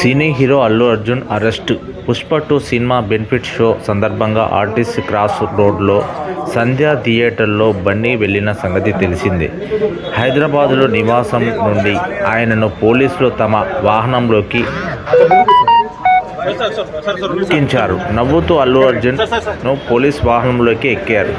Cine hero Allu Arjun arrest. Pushpa two cinema benefit show సందర్భంగా artist cross రోడ్లో సంధ్యా థియేటర్లో బన్నీ వెళ్ళిన సంగతి తెలిసిందే. హైదరాబాదులో నివాసం నుండి ఆయనను పోలీసులు తమ వాహనంలోకి ఎక్కించారు నవ్వుతూ అల్లు అర్జున్ను పోలీస్ వాహనంలోకి ఎక్కారు.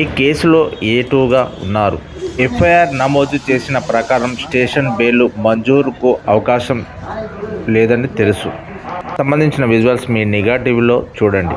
ఈ కేసులో ఏటూగా ఉన్నారు. ఎఫ్ఐఆర్ నమోదు చేసిన ప్రకారం స్టేషన్ బెయిల్ మంజూరుకు అవకాశం లేదని తెలుసు. సంబంధించిన విజువల్స్ మీ నిఘా టీవీలో చూడండి.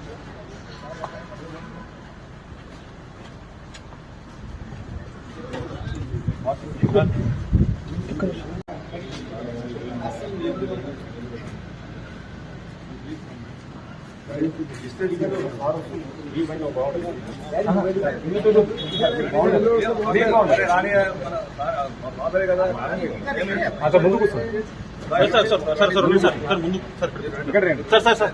ముందు కూర్చోండి sir sir sir sir sir sir sir ముందు సార్ ఇక్కడ రండి సార్ సార్ సార్